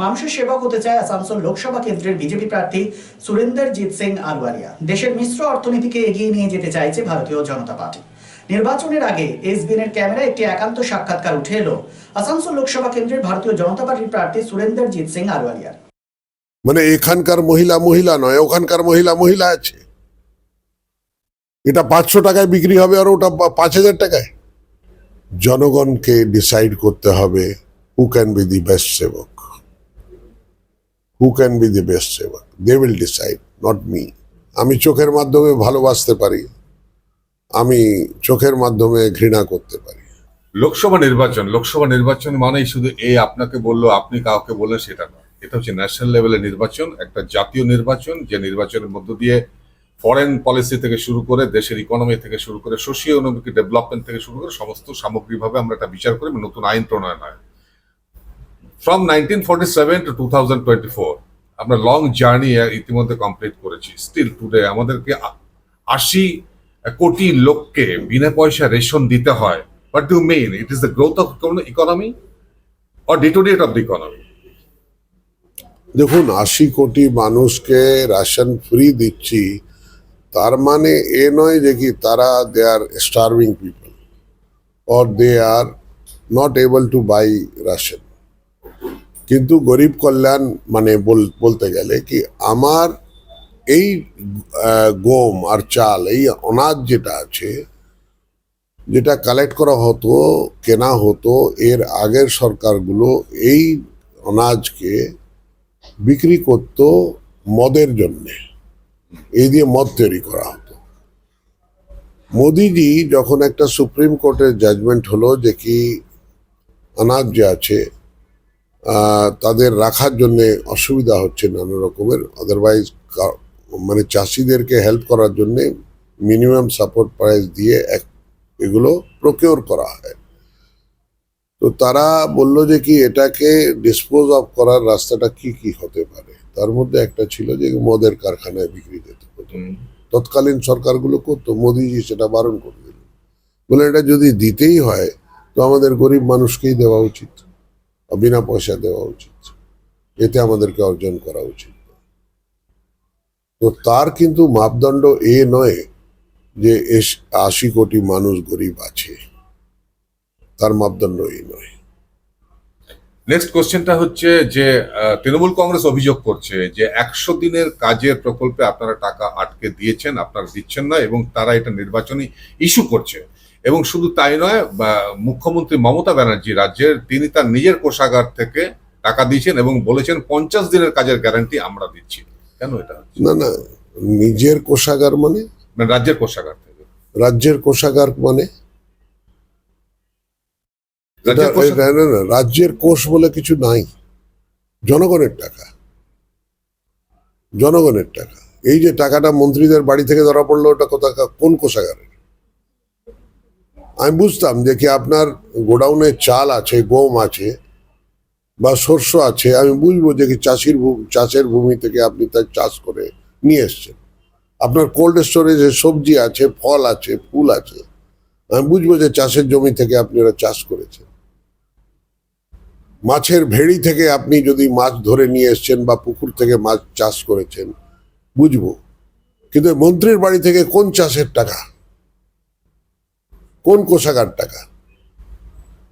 মানুষের সেবক হতে চায় আসানসোল লোকসভা কেন্দ্রের বিজেপি প্রার্থী সুরেন্দ্র জিৎ সিং আরওয়ালিয়া দেশের মিশ্র অর্থনীতিকে এগিয়ে নিয়ে যেতে চাইছে ভারতীয় জনতা পার্টি। নির্বাচনের আগে এসবিএন এর ক্যামেরায় একটি একান্ত সাক্ষাৎকার উঠে এলো আসানসোল লোকসভা কেন্দ্রের ভারতীয় জনতা পার্টির প্রার্থী সুরেন্দ্র জিৎ সিং আরওয়ালিয়ার মানে এখানকার মহিলা মহিলা নয়, ওখানকার মহিলা মহিলা আছে। এটা পাঁচশো টাকায় বিক্রি হবে আর ওটা পাঁচ হাজার টাকায়। জনগণকে ডিসাইড করতে হবে who can be the best সেবক। Who can be the best সেবক they will decide not me আমি চোখের মাধ্যমে ভালোবাসতে পারি, আমি চোখের মাধ্যমে ঘৃণা করতে পারি। লোকসভা নির্বাচন লোকসভা নির্বাচন মানেই শুধু এই আপনাকে বলল, আপনি কাউকে বললেন সেটা নয় এটা হচ্ছে ন্যাশনাল লেভেলের নির্বাচন, একটা জাতীয় নির্বাচন, যে নির্বাচনের মধ্য দিয়ে ফরেন পলিসি থেকে শুরু করে, দেশের ইকোনমি থেকে শুরু করে সোশিও ইকোনমিক ডেভেলপমেন্ট থেকে শুরু করে, সমস্ত সামগ্রিকভাবে আমরা একটা বিচার করি, নতুন আইন প্রণয়ন হয়। From nineteen forty seven to two thousand twenty four আমরা লং জার্নি ইতিমধ্যে কমপ্লিট করেছি। স্টিল টুডে আমাদেরকে আশি কোটি লোককে বিনা পয়সা রেশন দিতে হয়। What do you it It the growth of econo- economy? Or deteriorate of the দেখুন, আশি কোটি মানুষকে রেশন ফ্রি দিচ্ছি, তার মানে এ নয় যে কি তারা they are starving people or they are not able to buy ration কিন্তু গরিব কল্যাণ মানে বল- বলতে গেলে কি আমার এই গম আর চাল, এই অনাজ যেটা আছে, যেটা কালেক্ট করা হতো, কেনা হতো, এর আগের সরকারগুলো এই অনাজকে বিক্রি করতো মদের জন্যে। এই দিয়ে মদ তৈরি করা হতো। মোদিজি যখন একটা সুপ্রিম কোর্টের জাজমেন্ট হলো যে কি অনাজ যে আছে তাদের রাখার জন্যে অসুবিধা হচ্ছে নানা রকমের। আদারওয়াইজ মানে চাষিদেরকে হেল্প করার জন্যে মিনিমাম সাপোর্ট প্রাইস দিয়ে এক এগুলো প্রকিওর করা হয়। তো তারা বলল যে কি এটাকে ডিসপোজ অফ করার রাস্তাটা কি কি হতে পারে? তার মধ্যে একটা ছিল যে মদের কারখানায় বিক্রি যেতে। হতো তৎকালীন সরকারগুলো করতো মোদিজি সেটা বারণ করে দিল। বলে এটা যদি দিতেই হয় তো আমাদের গরিব মানুষকেই দেওয়া উচিত। বিনা পয়সা দেওয়া উচিত। এতে আমাদেরকে অর্জন করা উচিত। তো তার কিন্তু মাপদণ্ড এ নয় যে আশি কোটি মানুষ গরিব আছে। তার মাপদণ্ড এই নয়। নেক্সট কোশ্চেনটা হচ্ছে যে তৃণমূল কংগ্রেস অভিযোগ করছে যে একশো দিনের কাজের প্রকল্পে আপনারা টাকা আটকে দিয়েছেন, আপনারা দিচ্ছেন না এবং তারা এটা নির্বাচনী ইস্যু করছে। এবং শুধু তাই নয় মুখ্যমন্ত্রী মমতা ব্যানার্জি রাজ্যের তিনি তার নিজের কোষাগার থেকে টাকা দিয়েছেন এবং বলেছেন পঞ্চাশ দিনের কাজের গ্যারান্টি আমরা দিচ্ছি। কেন এটা না না নিজের কোষাগার মানে? রাজ্যের কোষাগার থেকে। রাজ্যের কোষাগার মানে? রাজ্যের কোষাগার- কোষ বলে কিছু নাই। জনগণের টাকা। জনগণের টাকা। এই যে টাকাটা মন্ত্রীদের বাড়ি থেকে ধরা পড়ল ওটা কোথা কোন কোষাগারের আমি বুঝতাম যে কি আপনার গোডাউনে চাল আছে, গম আছে, বা শস্য আছে, আমি বুঝব যে কি চাষির চাষের ভূমি থেকে আপনি তার চাষ করে নিয়ে এসছেন। আপনার কোল্ড স্টোরেজে সবজি আছে, ফল আছে, ফুল আছে, আমি বুঝব যে চাষের জমি থেকে আপনি ওরা চাষ করেছেন। মাছের ভেড়ি থেকে আপনি যদি মাছ ধরে নিয়ে এসছেন বা পুকুর থেকে মাছ চাষ করেছেন, বুঝব। কিন্তু মন্ত্রীর বাড়ি থেকে কোন চাষের টাকা? কোন কোষাগার টাকা?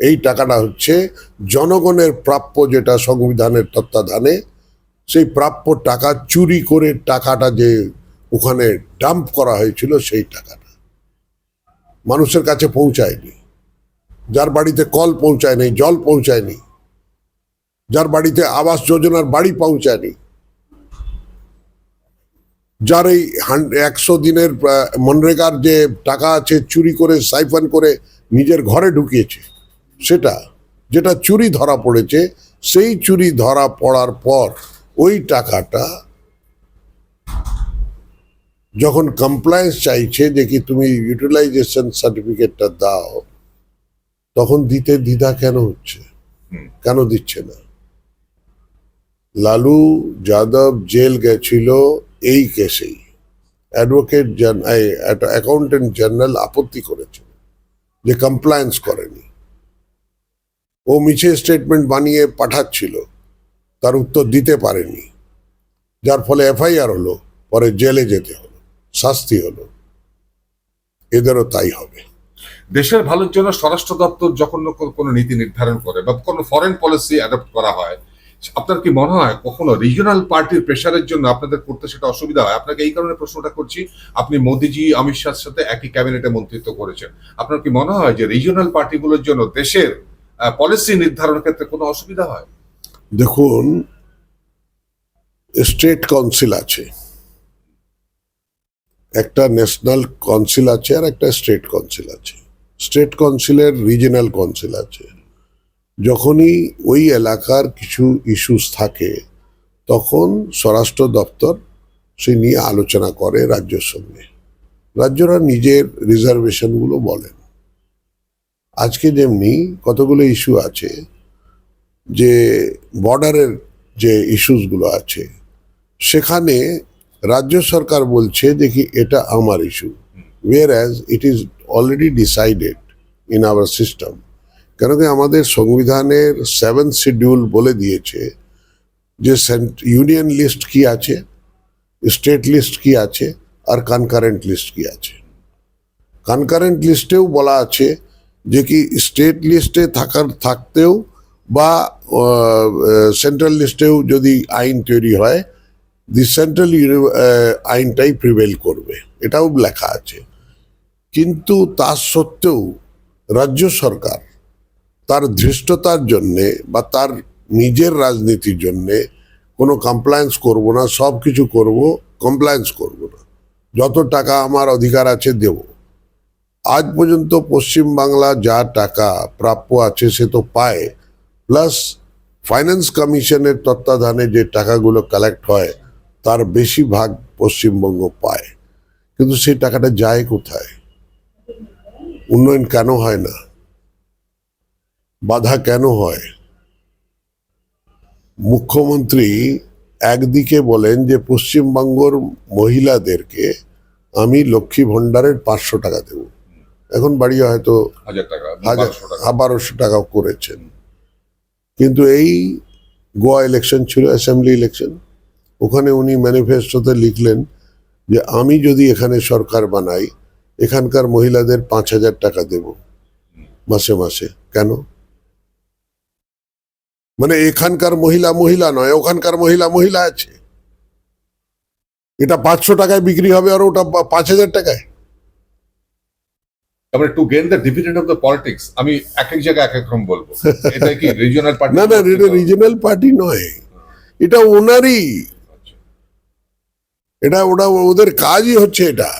এই টাকাটা হচ্ছে জনগণের প্রাপ্য যেটা সংবিধানের তত্ত্বাধানে, সেই প্রাপ্য টাকা চুরি করে টাকাটা যে ওখানে ডাম্প করা হয়েছিল সেই টাকাটা। মানুষের কাছে পৌঁছায়নি। যার বাড়িতে কল পৌঁছায়নি, জল পৌঁছায়নি, যার বাড়িতে আবাস যোজনার বাড়ি পৌঁছায়নি যার এই একশো দিনের মনরেগার যে টাকা আছে চুরি করে সাইফান করে নিজের ঘরে ঢুকিয়েছে সেটা যেটা চুরি ধরা পড়েছে সেই চুরি ধরা পড়ার পর ওই টাকাটা যখন কমপ্লায়েন্স চাইছে যে কি তুমি ইউটিলাইজেশন সার্টিফিকেটটা দাও তখন দিতে দ্বিধা কেন হচ্ছে? কেন দিচ্ছে না? লালু যাদব জেল গেছিল এই কেসেই। অ্যাডভোকেট অ্যাকাউন্টেন্ট জেনারেল আপত্তি করেছে যে কমপ্লায়েন্স করেনি। ও মিছে স্টেটমেন্ট বানিয়ে পাঠাচ্ছিল, তার উত্তর দিতে পারেনি। যার ফলে এফআইআর হলো, পরে জেলে যেতে হলো, শাস্তি হলো। এদেরও তাই হবে। দেশের ভালোর জন্য স্বরাষ্ট্র দপ্তর যখন কোনো- কোনো নীতি নির্ধারণ করে বা কোনো ফরেন পলিসি অ্যাডপ্ট করা হয় আপনার কি মনে হয় কখনো রিজিওনাল পার্টির প্রেশারের জন্য আপনাদের করতে সেটা অসুবিধা হয়? আপনাকে এই কারণে প্রশ্নটা করছি, আপনি মোদিজি, অমিত শাহর সাথে একই ক্যাবিনেটে মন্ত্রিত্ব করেছেন। আপনার কি মনে হয় যে রিজিওনাল পার্টিগুলোর জন্য দেশের পলিসি নির্ধারণের ক্ষেত্রে কোনো অসুবিধা হয়? দেখুন স্টেট কাউন্সিল আছে। একটা ন্যাশনাল কাউন্সিল আছে আর একটা স্টেট কাউন্সিল আছে। স্টেট কাউন্সিলের রিজিনাল কাউন্সিল আছে। যখনই ওই এলাকার কিছু ইস্যুস থাকে, তখন স্বরাষ্ট্র দপ্তর সে নিয়ে আলোচনা করে রাজ্যের সঙ্গে। রাজ্যরা নিজের রিজার্ভেশনগুলো বলেন। আজকে যেমনি কতগুলো ইস্যু আছে, যে বর্ডারের যে ইস্যুসগুলো আছে, সেখানে রাজ্য সরকার বলছে কি এটা আমার issue where as it is already decided in our system কেন কি আমাদের সংবিধানের সেভেন শিডিউল বলে দিয়েছে যে সেন্ট ইউনিয়ন লিস্ট কি আছে স্টেট লিস্ট কি আছে, আর কনকারেন্ট লিস্ট কি আছে। কনকারেন্ট লিস্টেও বলা আছে যে কি স্টেট লিস্টে থাকার, থাকতেও বা সেন্ট্রাল লিস্টেও যদি আইন তৈরি হয় দি সেন্ট্রাল ইউনি আইনটাই প্রিভেল করবে। এটাও লেখা আছে। কিন্তু তা সত্ত্বেও রাজ্য সরকার তার ধৃষ্টতার জন্যে বা তার নিজের রাজনীতির জন্যে কোনো কমপ্লায়েন্স করব না, সব কিছু করব কমপ্লায়েন্স করব না। যত টাকা আমার অধিকার আছে দেব। আজ পর্যন্ত পশ্চিম বাংলা যা টাকা প্রাপ্য আছে সে তো পায়। প্লাস ফাইন্যান্স কমিশনের তত্ত্বাবধানে যে টাকাগুলো কালেক্ট হয়, তার বেশি ভাগ পশ্চিমবঙ্গ পায়। কিন্তু সেই টাকাটা যায় কোথায়? উন্নয়ন কেন হয় না? বাধা কেন হয়? মুখ্যমন্ত্রী একদিকে বলেন যে পশ্চিমবঙ্গর মহিলাদেরকে আমি লক্ষ্মী ভণ্ডারের পাঁচশো টাকা দেব। এখন বাড়িয়ে হয়তো হাজার টাকা হাজার বারোশো টাকা। বারোশো টাকা করেছেন। কিন্তু এই গোয়া ইলেকশন ছিল অ্যাসেম্বলি ইলেকশন ওখানে উনি ম্যানিফেস্টোতে লিখলেন যে আমি যদি এখানে সরকার বানাই এখানকার মহিলাদের পাঁচ হাজার টাকা দেব। মাসে মাসে। কেন? মানে এখানকার মহিলা মহিলা নয় ওখানকার মহিলা মহিলা আছে। এটা পাঁচশো টাকায় বিক্রি হবে আর ওটা পাঁচ হাজার টাকায়। তারপরে to gain the dividend of the politics আমি এক এক জায়গায় এক এক রকম বলব। এটা কি রিজিওনাল পার্টি না না এটা পার্টি নয়। এটা ওনারই। এটা ওটা ওদের কাজই হচ্ছে এটা।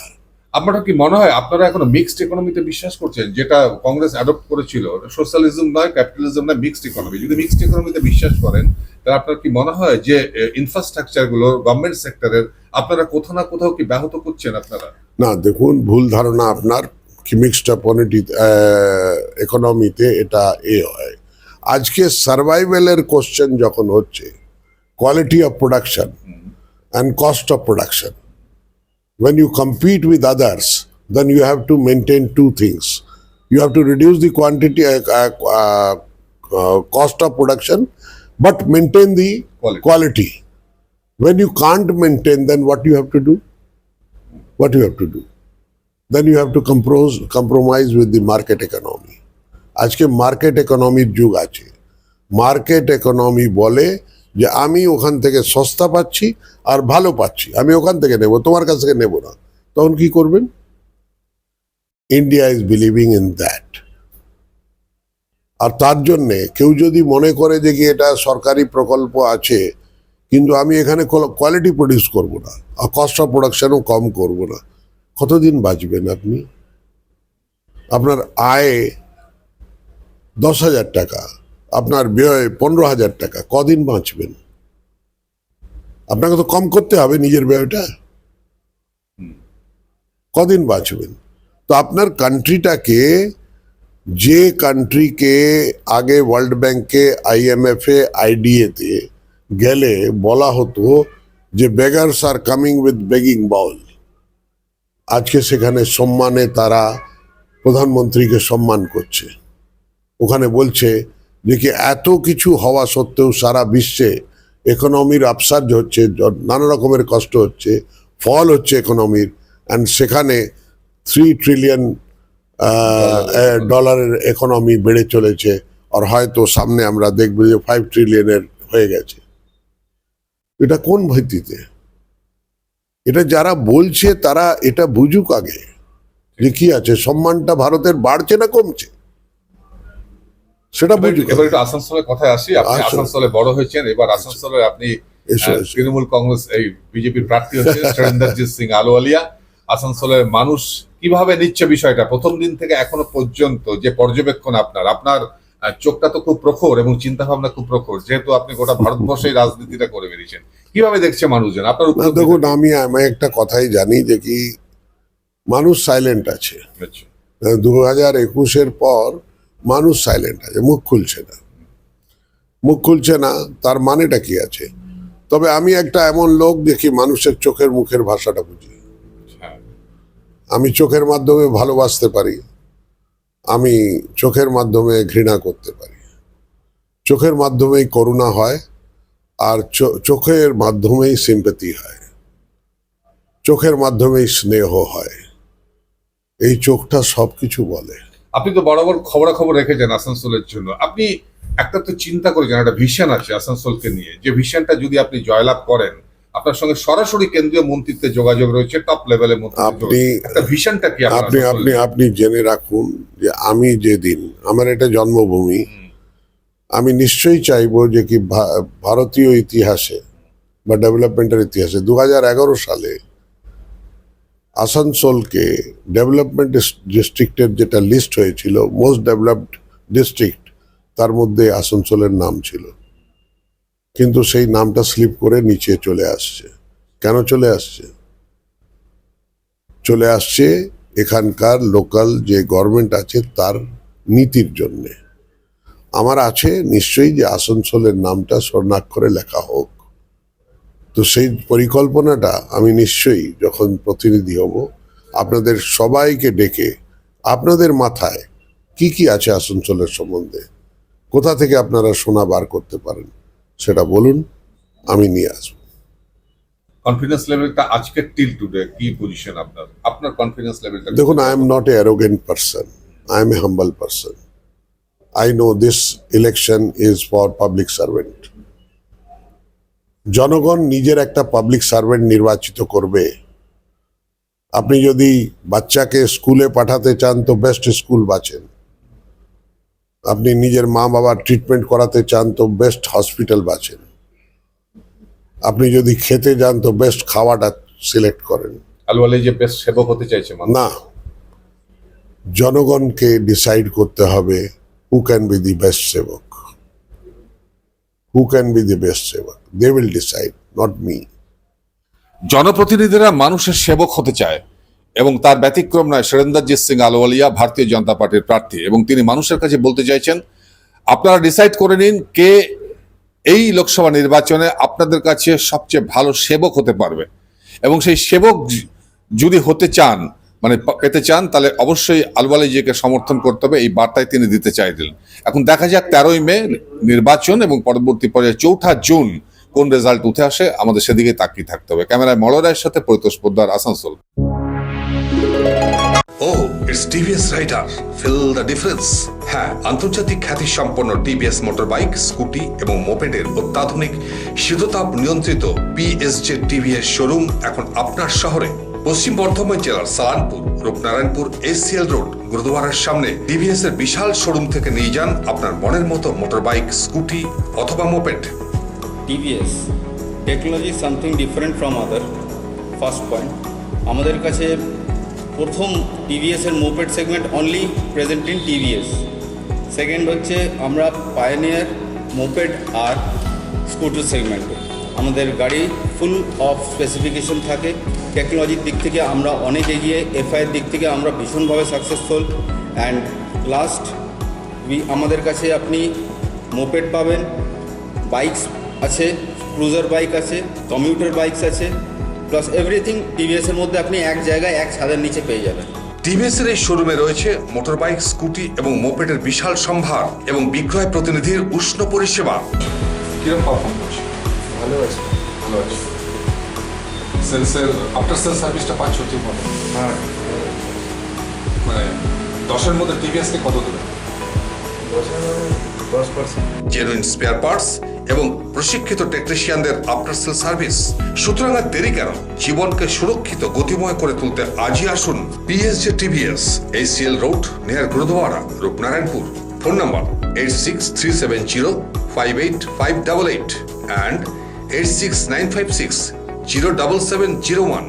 আপনার কি মনে হয় আপনারা এখনও মিক্সড ইকোনমিতে বিশ্বাস করছেন যেটা কংগ্রেস অ্যাডপ্ট করেছিল? সোশ্যালিজম নয় ক্যাপিটালিজম নয় মিক্সড ইকোনমি যদি মিক্সড ইকোনমিতে বিশ্বাস করেন তাহলে আপনার কি মনে হয় যে ইনফ্রাস্ট্রাকচারগুলো গভর্নমেন্ট সেক্টরের আপনারা কোথাও না কোথাও কি ব্যাহত করছেন আপনারা? না দেখুন ভুল ধারণা আপনার কি মিক্সড ইকোনমিতে এটা এ হয়। আজকে সার্ভাইভেলের কোশ্চেন যখন হচ্ছে quality of production and cost of production. When you compete with others, then you have to maintain two things. You have to reduce the quantity, uh, uh, uh, uh, cost of production, but maintain the Quality. quality. When you can't maintain, then what you have to do? What you have to do? Then you have to compose, compromise with the market economy. আজকে market ইকোনমির যুগ আছে market economy বলে যে আমি ওখান থেকে সস্তা পাচ্ছি আর ভালো পাচ্ছি, আমি ওখান থেকে নেব, তোমার কাছ থেকে নেব না। তখন কি করবেন? India is believing in that আর তার জন্যে কেউ যদি মনে করে যে কি এটা সরকারি প্রকল্প আছে, কিন্তু আমি এখানে কোয়ালিটি প্রডিউস করব না, আর কস্ট অফ প্রোডাকশনও কম করব না, কতদিন বাঁচবেন আপনি? আপনার আয় দশ হাজার টাকা আপনার ব্যয় পনেরো হাজার টাকা, কদিন বাঁচবেন? আপনাকে তো কম করতে হবে নিজের ব্যয়টা। কদিন বাঁচবেন? তো আপনার কান্ট্রিটাকে যে কান্ট্রিকে আগে ওয়ার্ল্ড ব্যাংকে আইএমএফ আইডিএতে গেলে বলা হতো যে beggars are coming with begging bowl আজকে সেখানে সম্মানে তারা প্রধানমন্ত্রীকে সম্মান করছে। ওখানে বলছে যে কি এত কিছু হওয়া সত্ত্বেও সারা বিশ্বে ইকোনমির আপসার্জ হচ্ছে নানা রকমের কষ্ট হচ্ছে ফল হচ্ছে ইকোনমির অ্যান্ড সেখানে থ্রি ট্রিলিয়ন ডলারের ইকোনমি বেড়ে চলেছে, আর হয়তো সামনে আমরা দেখব যে ফাইভ ট্রিলিয়নের হয়ে গেছে। এটা কোন ভিত্তিতে? এটা যারা বলছে তারা এটা বুঝুক আগে। যে কি আছে? সম্মানটা ভারতের বাড়ছে না কমছে? সেটা এবার এবার একটু আসানসোলের কথায় আসি আপনি আসানসোলে বড় হয়েছেন এবার আসানসোলে আপনি তৃণমূল কংগ্রেস এই বিজেপির প্রার্থী হচ্ছে সুরেন্দ্রজিৎ সিং আলোয়ালিয়া আসানসোলের মানুষ কীভাবে নিচ্ছে বিষয়টা? প্রথম দিন থেকে এখনও পর্যন্ত যে পর্যবেক্ষণ আপনার আপনার চোখটা তো খুব প্রখর এবং চিন্তা ভাবনা খুব প্রখর যেহেতু আপনি গোটা ভারতবর্ষের রাজনীতিটা করে বেরিয়েছেন। কীভাবে দেখছে মানুষজন? আপনার দেখুন আমি আমি একটা কথাই জানি যে কি মানুষ সাইলেন্ট আছে। আচ্ছা। দু হাজার একুশের পর মানুষ সাইলেন্ট আছে, মুখ খুলছে না। মুখ খুলছে না, তার মানেটা কি আছে? তবে আমি একটা এমন লোক দেখি মানুষের চোখের মুখের ভাষাটা বুঝি। আমি চোখের মাধ্যমে ভালোবাসতে পারি, আমি চোখের মাধ্যমে ঘৃণা করতে পারি। চোখের মাধ্যমেই করুণা হয়, আর চোখের মাধ্যমেই সিম্পতি হয়। চোখের মাধ্যমেই স্নেহ হয়। এই চোখটা সবকিছু বলে। আপনি তো বরাবর খবরাখবর রেখেছেন আসানসোলের জন্য। আপনি একটা তো চিন্তা করেছেন একটা ভিশন আছে আসানসোলকে নিয়ে। যে ভিশনটা যদি আপনি জয়লাভ করেন আপনার সঙ্গে সরাসরি কেন্দ্রীয় মন্ত্রিত্বে যোগাযোগ রয়েছে টপ লেভেলের আপনি একটা ভিশনটা কি আপনি আপনি আপনি জেনে রাখুন যে আমি যেদিন আমার এটা জন্মভূমি। আমি নিশ্চয়ই চাইব যে কি ভারতীয় ইতিহাসে বা ডেভেলপমেন্টের ইতিহাসে দু হাজার এগারো সালে আসানসোলকে ডেভেলপমেন্ট ডিস্ট্রিক্টের যেটা লিস্ট হয়েছিল, মোস্ট ডেভেলপড ডিস্ট্রিক্ট, তার মধ্যে আসানসোলের নাম ছিল। কিন্তু সেই নামটা স্লিপ করে নিচে চলে আসছে। কেন চলে আসছে? চলে আসছে এখানকার লোকাল যে গভর্নমেন্ট আছে তার নীতির জন্যে। আমার আছে নিশ্চয়ই যে আসানসোলের নামটা স্বর্ণাক্ষরে লেখা হোক। তো সেই পরিকল্পনাটা আমি নিশ্চয়ই যখন প্রতিনিধি হব আপনাদের সবাইকে ডেকে আপনাদের মাথায় কি কি আছে আসানসোলের সম্বন্ধে কোথা থেকে আপনারা সোনা বার করতে পারেন সেটা বলুন আমি নিয়ে আসব। কনফিডেন্স লেভেলটা আজকে টিল টুডে কি পজিশন আপনার? আপনার কনফিডেন্স লেভেলটা দেখুন I am not a arrogant person I am a humble person I know this election is for public servant জনগণ নিজের একটা পাবলিক সার্ভেন্ট নির্বাচিত করবে। আপনি যদি বাচ্চাকে স্কুলে পাঠাতে চান তো বেস্ট স্কুল বাছেন আপনি নিজের মা বাবার ট্রিটমেন্ট করাতে চান তো বেস্ট হসপিটাল বাছেন আপনি যদি খেতে যান তো বেস্ট খাওয়াটা সিলেক্ট করেন। আলওয়ালি যে বেস্ট সেবক হতে চাইছে না। জনগণকে ডিসাইড করতে হবে who can be the best সেবক? Who can be the best সেবক they will decide not me জনপ্রতিনিধিরা মানুষের সেবক হতে চায় এবং তার ব্যতিক্রম নয় সুরেন্দ্রজিৎ সিং আলোয়ালিয়া, ভারতীয় জনতা পার্টির প্রার্থী। এবং তিনি মানুষের কাছে বলতে চাইছেন, আপনারা ডিসাইড করে নিন কে এই লোকসভা নির্বাচনে আপনাদের কাছে সবচেয়ে ভালো সেবক হতে পারবে। এবং সেই সেবক যদি হতে চান মানে পেতে চান, তাহলে অবশ্যই আলওয়ালিজিকে সমর্থন করতে হবে, এই বার্তায় তিনি দিতে চাইলেন। এখন দেখা যাক, তেরোই মে নির্বাচন এবং পরবর্তী পর্যায়ে চৌঠা জুন কোন রেজাল্ট উঠে আসে, আমাদের সেদিকে তাকিয়ে থাকতে হবে। ক্যামেরায় মলরায়ের সাথে পরিতোষ পোদ্দার, আসানসোল। ও it's TVS rider feel the difference হ্যাঁ আন্তর্জাতিক খ্যাতি সম্পন্ন টিভিএস মোটর বাইক স্কুটি এবং মোপেডের অত্যাধুনিক শীততাপ নিয়ন্ত্রিত পিএসজে টিভিএস শোরুম এখন আপনার শহরে। পশ্চিম বর্ধমান জেলার সালানপুর রূপনারায়ণপুর এসিএল রোড, গুরুদুয়ারার সামনে টিভিএস এর বিশাল শোরুম থেকে নিয়ে যান আপনার মনের মতো মোটর বাইক স্কুটি অথবা moped TVS technology something different from other first point আমাদের কাছে প্রথম টিভিএসের moped segment only present in TVS second হচ্ছে, আমরা পায়োনিয়ার মোপেড আর স্কুটার সেগমেন্টে আমাদের গাড়ি ফুল অফ স্পেসিফিকেশন থাকে। টেকনোলজির দিক থেকে আমরা অনেক এগিয়ে এফআইয়ের দিক থেকে আমরা ভীষণভাবে সাকসেসফুল অ্যান্ড লাস্ট উই আমাদের কাছে আপনি মোপেড পাবেন। বাইকস আছে ক্রুজার বাইক আছে কমিউটার বাইকস আছে। প্লাস এভরিথিং টিভিএসের মধ্যে আপনি এক জায়গায় এক ছাদের নিচে পেয়ে যাবেন। টিভিএস এর এই শোরুমে রয়েছে মোটর বাইক স্কুটি এবং মোপেডের বিশাল সম্ভার এবং বিক্রয় প্রতিনিধির উষ্ণ পরিষেবা। কীরকম পারফর্ম করছে সেলসের আফটার সেল সার্ভিসটা পাচ্ছ ঠিক মতো? হ্যাঁ। মানে দশের মধ্যে টিভিএসকে কত দেবে? জেনুইন স্পেয়ার পার্টস এবং প্রশিক্ষিত টেকনিশিয়ানদের আফটার সেল সার্ভিস সুতরাং আর দেরি কেন? জীবনকে সুরক্ষিত গতিময় করে তুলতে আজই আসুন PSJ TVS ACL road near Gurudwara Rupnarayanpur phone number eight six three seven zero five eight five double eight and eight six nine five six zero double seven zero one